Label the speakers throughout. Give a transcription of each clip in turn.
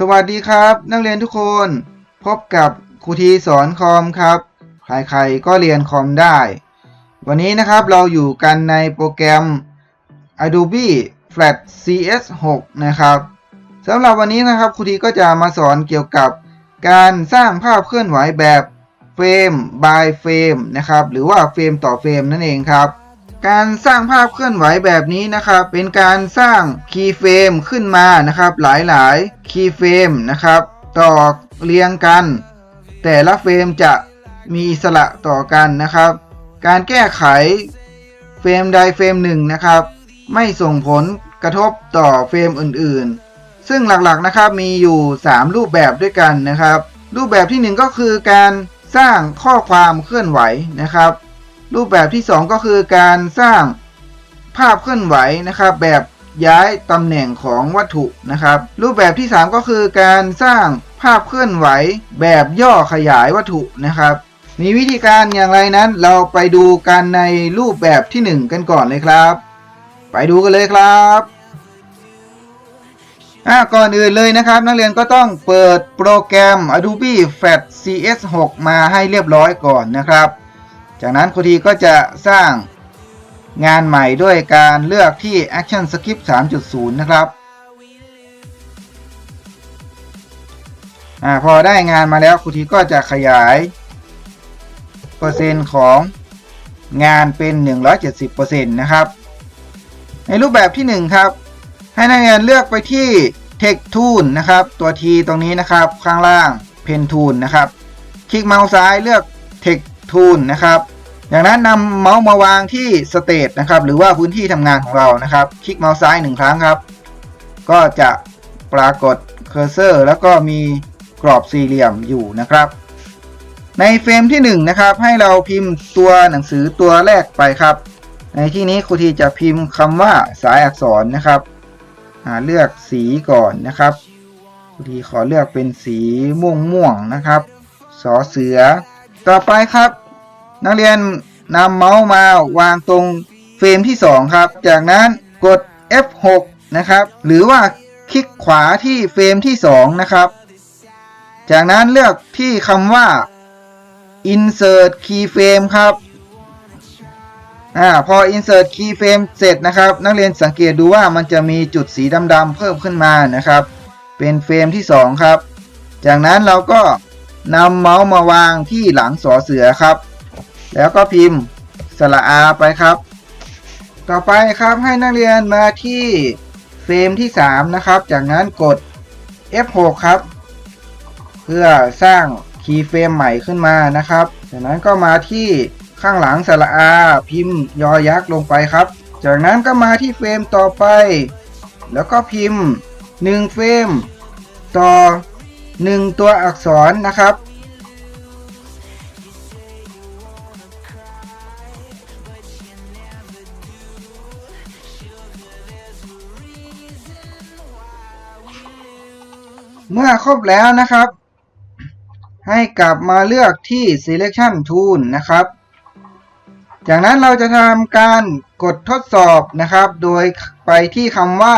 Speaker 1: สวัสดีครับ นักเรียนทุกคน พบกับครูทีสอนคอมครับใครๆก็เรียนคอมได้ วันนี้นะครับเราอยู่กันในโปรแกรม Adobe Flash CS6 นะครับสำหรับวันนี้นะครับครูทีก็จะมาสอนเกี่ยวกับการสร้างภาพเคลื่อนไหวแบบเฟรม by เฟรมนะครับหรือว่าเฟรมต่อเฟรมนั่นเองครับ การสร้างภาพเคลื่อนไหวแบบนี้นะครับ เป็นการสร้างคีย์เฟรมขึ้นมานะครับ หลายๆคีย์เฟรมนะครับ ต่อเรียงกัน แต่ละเฟรมจะมีอิสระต่อกันนะครับ การแก้ไขเฟรมใดเฟรมหนึ่งนะครับ ไม่ส่งผลกระทบต่อเฟรมอื่นๆ ซึ่งหลักๆนะครับมีอยู่ 3 รูปแบบด้วยกันนะครับ รูปแบบที่ 1 ก็คือการสร้างข้อความเคลื่อนไหวนะครับ รูปแบบที่ 2 ก็คือการสร้างภาพเคลื่อนไหวนะครับ แบบย้ายตำแหน่งของวัตถุนะครับ รูปแบบที่ 3 ก็คือการสร้างภาพเคลื่อนไหวแบบย่อขยายวัตถุนะครับ มีวิธีการอย่างไรนั้น เราไปดูกันในรูปแบบที่ 1 กันก่อนเลยครับ ไปดูกันเลยครับอ่าก่อนอื่นเลยนะครับ นักเรียนก็ต้องเปิดโปรแกรม Adobe Flash CS6 มาให้เรียบร้อยก่อนนะครับ จากนั้นครูทีก็จะสร้างงานใหม่ด้วยการเลือกที่ Action Script 3.0 นะครับอพอได้งานมาแล้วครูทีก็จะขยาย เปอร์เซ็นต์ของงานเป็น 170%นะครับ ในรูปแบบที่ 1 ครับ ให้นักเรียนเลือกไปที่ Text Tool นะครับ ตัว T ตรงนี้นะครับ ข้างล่าง Pen Tool นะครับ คลิกเมาส์ซ้ายเลือก Text Tool นะครับจากนั้นนำเมาส์มาวางที่ State นะครับหรือว่าพื้นที่ทำงานของเรานะครับ คลิกเมาส์ซ้ายหนึ่งครั้งครับ ก็จะปรากฏเคอร์เซอร์ แล้วก็มีกรอบสี่เหลี่ยมอยู่นะครับ ในเฟรมที่1นะครับให้เราพิมพ์ตัวหนังสือตัวแรกไปครับ ในที่นี้ครูทีจะพิมพ์คำว่าสายอักษรนะครับเลือกสีก่อนนะครับครูทีขอเลือกเป็นสีม่วงม่วงๆนะครับสอเสือ ต่อไปครับ นักเรียนนำเมาส์มาวางตรงเฟรมที่ 2 ครับ จากนั้นกด F6 นะครับ หรือว่าคลิกขวาที่เฟรมที่ 2 นะครับ จากนั้นเลือกที่คำว่า insert keyframe ครับอ่าพอ insert keyframe เสร็จนะครับ นักเรียนสังเกตดูว่ามันจะมีจุดสีดำๆเพิ่มขึ้นมานะครับ เป็นเฟรมที่ 2 ครับ จากนั้นเราก็ นำเมาส์มาวางที่หลังสอเสือครับ แล้วก็พิมพ์สระอาไปครับ ต่อไปครับให้นักเรียนมาที่เฟรมที่ 3 นะครับ จากนั้นกด F6 ครับ เพื่อสร้างคีย์เฟรมใหม่ขึ้นมานะครับ จากนั้นก็มาที่ข้างหลังสระอาพิมพ์ยอยักษ์ลงไปครับ จากนั้นก็มาที่เฟรมต่อไป แล้วก็พิมพ์ 1 เฟรมต่อ 1 ตัวอักษรนะครับ เมื่อครบแล้วนะครับ ให้กลับมาเลือกที่ selection tool นะครับ จากนั้นเราจะทำการกดทดสอบนะครับ โดยไปที่คำว่า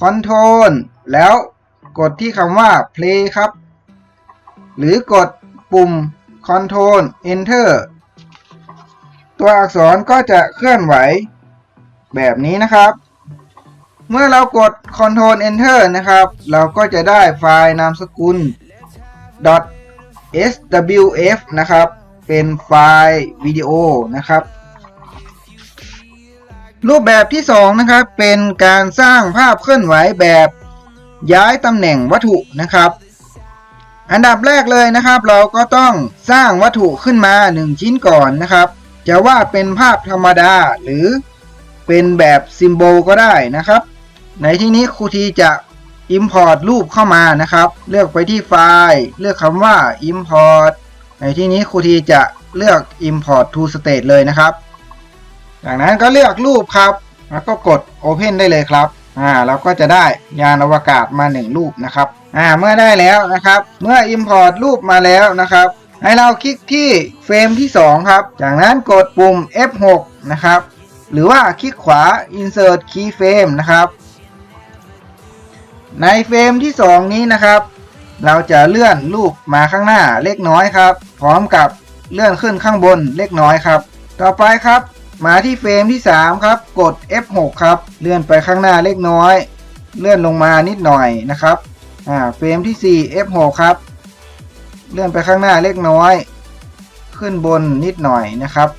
Speaker 1: control แล้ว กดที่คำว่า play ครับ หรือกดปุ่ม control enter ตัวอักษรก็จะเคลื่อนไหวแบบนี้นะครับ เมื่อเรากด control Enter นะครับ เราก็จะได้ไฟล์นามสกุล .swf นะครับ เป็นไฟล์วิดีโอนะครับรูปแบบที่ 2 นะครับ เป็นการสร้างภาพเคลื่อนไหวแบบ ย้ายตำแหน่งวัตถุนะครับ อันดับแรกเลยนะครับ เราก็ต้องสร้างวัตถุขึ้นมา 1 ชิ้นก่อนนะครับ จะว่าเป็นภาพธรรมดาหรือเป็นแบบซิมโบลก็ได้นะครับ ในที่นี้ครูทีจะ Import รูปเข้ามานะครับ เลือกไปที่ไฟล์ เลือกคำว่า Import ในที่นี้ครูทีจะเลือก Import to State เลยนะครับ จากนั้นก็เลือกรูปครับ แล้วก็กด Open ได้เลยครับ อ่าเราก็จะได้ยานอวกาศมา 1 รูปนะครับอ่าเมื่อได้แล้วนะครับ เมื่อ Import รูปมาแล้วนะครับ ให้เราคลิกที่เฟรมที่ 2 ครับ จากนั้นกดปุ่ม F6 นะครับ หรือว่าคลิกขวา Insert Keyframe นะครับ ในเฟรมที่ 2 นี้นะครับ เราจะเลื่อนรูปมาข้างหน้าเล็กน้อยครับ พร้อมกับเลื่อนขึ้นข้างบนเล็กน้อยครับ ต่อไปครับ มาที่เฟรมที่ 3 ครับ กด F6 ครับ เลื่อนไปข้างหน้าเล็กน้อย เลื่อนลงมานิดหน่อยนะครับ อ่า เฟรมที่ 4 F6 ครับ เลื่อนไปข้างหน้าเล็กน้อย ขึ้นบนนิดหน่อยนะครับ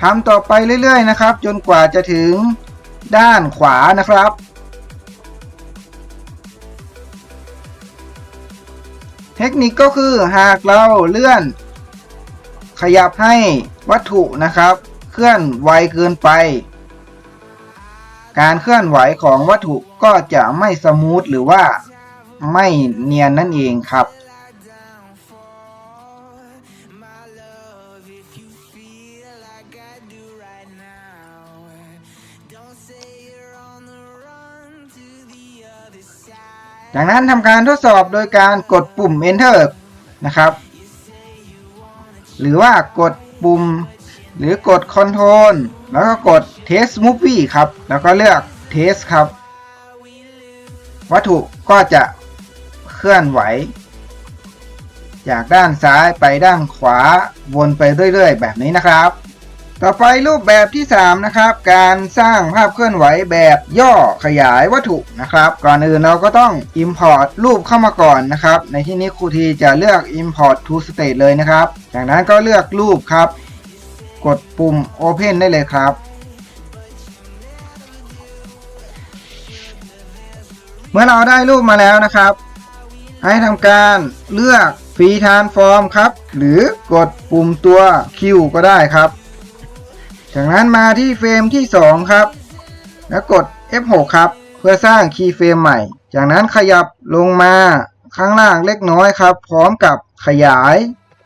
Speaker 1: ทำต่อไปเรื่อยๆนะครับ จนกว่าจะถึงด้านขวานะครับ ทคนิคก็คือหากเราเลื่อน ขยับให้วัตถุนะครับ เคลื่อนไวเกินไป การเคลื่อนไหวของวัตถุก็จะไม่สมูทหรือว่าไม่เนียนนั่นเองครับ จากนั้นทำการทดสอบโดยการกดปุ่ม enter นะครับ หรือว่ากดปุ่ม หรือกด control แล้วก็กด test movie ครับ แล้วก็เลือก test ครับ วัตถุก็จะเคลื่อนไหว จากด้านซ้ายไปด้านขวาวนไปเรื่อย ๆ แบบนี้นะครับ ต่อไปรูปแบบที่ 3 นะครับ การสร้างภาพเคลื่อนไหวแบบย่อขยายวัตถุนะครับ ก่อนอื่นเราก็ต้อง Import รูปเข้ามาก่อนนะครับ ในที่นี้ครูทีจะเลือก Import to State เลยนะครับ จากนั้นก็เลือกรูปครับ กดปุ่ม Open ได้เลยครับ เมื่อเราได้รูปมาแล้วนะครับ ให้ทำการเลือก Free Transform ครับ หรือกดปุ่มตัว Q ก็ได้ครับ จากนั้นมาที่เฟรมที่ 2 ครับ แล้วกด F6 ครับ เพื่อสร้างคีย์เฟรมใหม่ จากนั้นขยับลงมาข้างล่างเล็กน้อยครับ พร้อมกับขยาย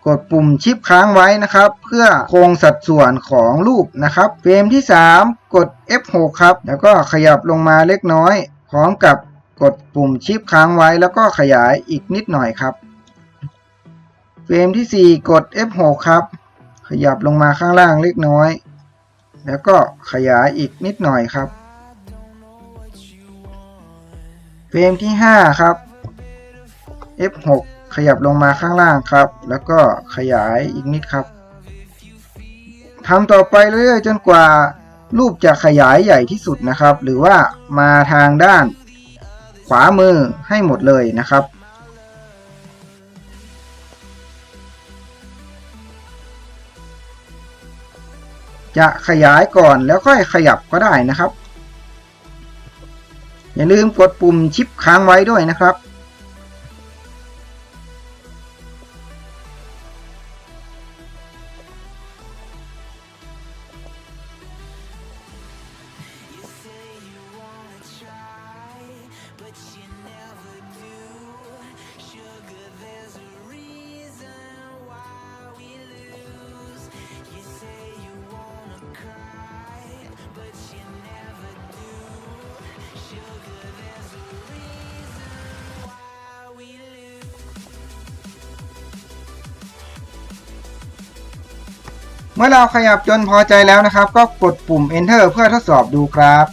Speaker 1: กดปุ่มชิปค้างไว้นะครับ เพื่อคงสัดส่วนของรูปนะครับ เฟรมที่ 3 กด F6 ครับ แล้วก็ขยับลงมาเล็กน้อย พร้อมกับกดปุ่มชิปค้างไว้ แล้วก็ขยายอีกนิดหน่อยครับ เฟรมที่ 4 กด F6 ครับ ขยับลงมาข้างล่างเล็กน้อย แล้วก็ขยายอีกนิดหน่อยครับ เฟรมที่ 5 ครับ F6 ขยับลงมาข้างล่างครับ แล้วก็ขยายอีกนิดครับทำต่อไปเรื่อยๆจนกว่ารูปจะขยายใหญ่ที่สุดนะครับ หรือว่ามาทางด้านขวามือให้หมดเลยนะครับ จะขยายก่อนแล้วค่อยขยับก็ได้นะครับ อย่าลืมกดปุ่มชิปค้างไว้ด้วยนะครับ เมื่อเราขยับจนพอใจแล้วนะครับ ก็กดปุ่ม enter เพื่อทดสอบดูครับ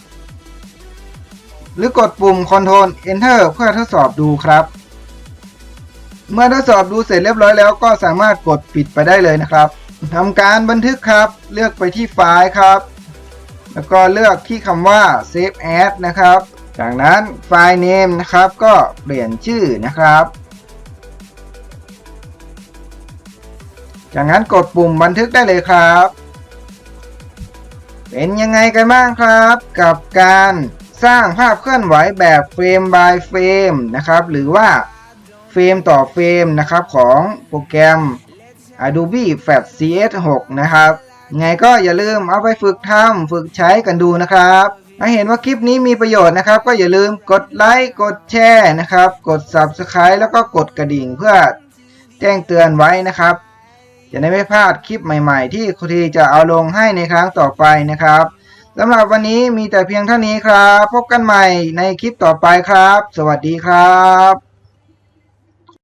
Speaker 1: หรือกดปุ่ม control enter เพื่อทดสอบดูครับ เมื่อทดสอบดูเสร็จเรียบร้อยแล้วก็สามารถกดปิดไปได้เลยนะครับทำการบันทึกครับ เลือกไปที่ไฟล์ครับ แล้วก็เลือกที่คำว่า save as นะครับ จากนั้นไฟล์ name นะครับ ก็เปลี่ยนชื่อนะครับ จากนั้นกดปุ่มบันทึกได้เลยครับ เป็นยังไงกันบ้างครับ กับการสร้างภาพเคลื่อนไหวแบบเฟรม by เฟรมนะครับ หรือว่าเฟรมต่อเฟรมนะครับของโปรแกรม Adobe Flash CS6 นะครับยังไงก็อย่าลืมเอาไปฝึกทำฝึกใช้กันดูนะครับถ้าเห็นว่าคลิปนี้มีประโยชน์นะครับ ก็อย่าลืมกดไลค์กดแชร์นะครับ กด Subscribe แล้วก็กดกระดิ่งเพื่อแจ้งเตือนไว้นะครับ จะได้ไม่พลาดคลิปใหม่ๆ ที่ครูทีจะเอาลงให้ในครั้งต่อไปนะครับสำหรับวันนี้มีแต่เพียงเท่านี้ครับ พบกันใหม่ในคลิปต่อไปครับ สวัสดีครับ